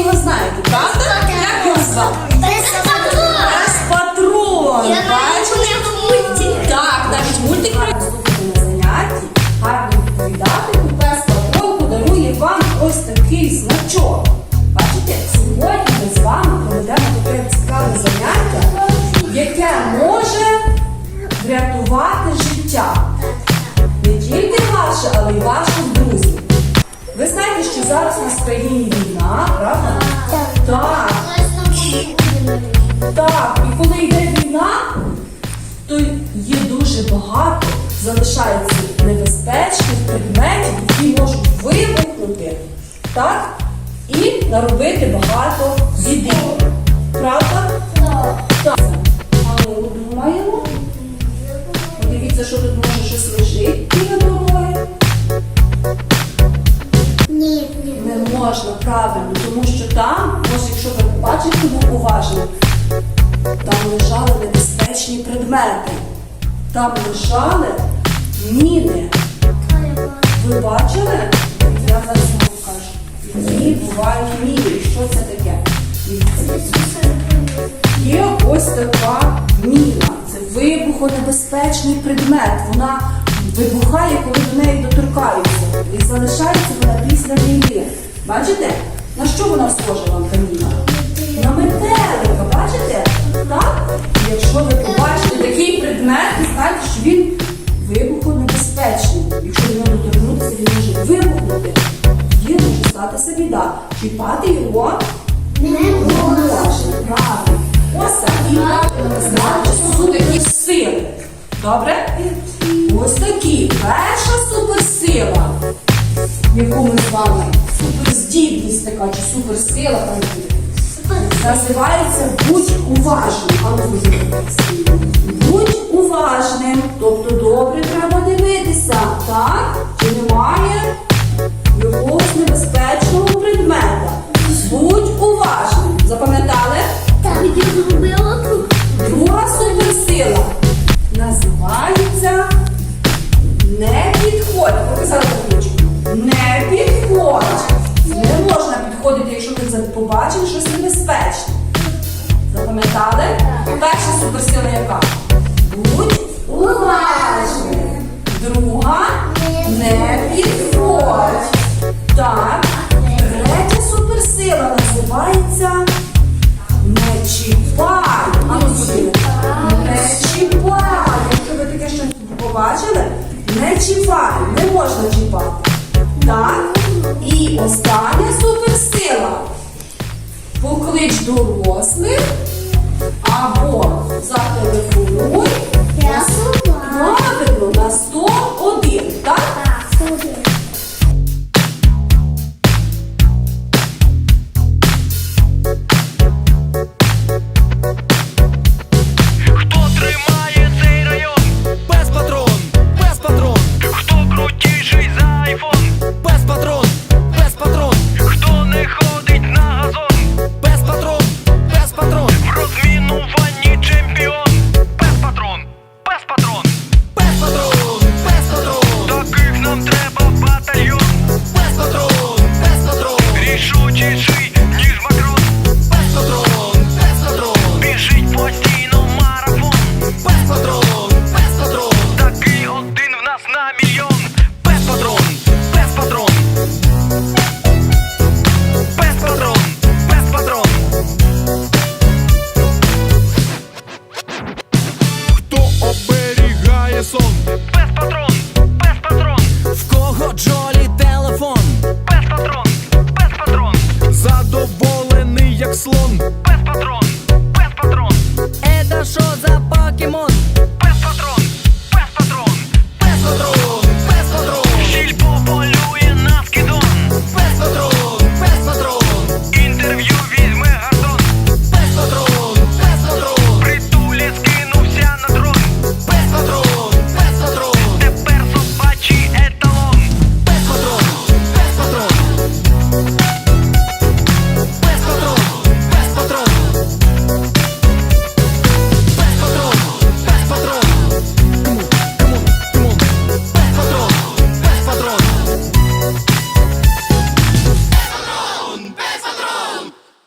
його знаєте, правда? Як його звати? Пес патрон. Бачите? Так, навіть мультик на занятті, гарно відповідати, то пес патрон подарує вам ось такий значок. Бачите, сьогодні ми з вами проведемо таке цікаве заняття, яке може врятувати життя. Не тільки ваше, але й ваших зараз у нас в країні війна, правда? Так, так. І коли йде війна, то є дуже багато залишається небезпечних предметів, які можуть вибухнути, так? І наробити багато біди. Правда? Так. А ми думаємо. Подивіться, що тут може щось лежить правильно, тому що там, ось якщо ви побачите, був уважно, там лежали небезпечні предмети. Там лежали міни. Ви бачили? Я зараз вам покажу. Які бувають міни. Що це таке? Є ось така міна. Це вибухонебезпечний предмет. Вона вибухає, коли до неї доторкаються. І залишається вона після війни. Бачите? На що вона схожа вам та міна? На метелика, бачите? Так? Якщо ви побачите такий предмет, ви знаєте, що він вибухонебезпечний. Якщо до нього доторкнутися, він може вибухнути. Тоді може статися біда. Чіпати його не можна. Правильно. Ось так. І правильно ви знаєте, що такі сили. Добре? Ось такі. Перша суперсила, яку ми з вами, суперздібність така, чи суперсила буде. Називається будь уважним. А ну, Будь уважним. Тобто добре треба дивитися, так? Чи немає якогось небезпечного предмета. Будь уважним. Запам'ятали? Так. Друга суперсила називається не підходь. Показали. Не підходь. Підходити, якщо ти побачив щось небезпечне. Запам'ятали? Перша суперсила яка? Будь уважним. Друга не підходь. Так. Третя суперсила називається не чіпай. Ну. Не чіпай. Якщо ви таке щось побачили, не чіпай, не можна чіпати. Так. І остання суперсила. Поклич дорослих або зателефонуй. Правильно, на 101, так? Хто тримає цей район? Пес патрон, пес патрон, Хто крутіший за оберігає сон, Пес патрон, без патрон. в кого джолі телефон, Пес патрон, без патрон. задоволений як слон, Пес патрон, без патрон. Еда що за покемон, Пес патрон, без патрон. без патрон,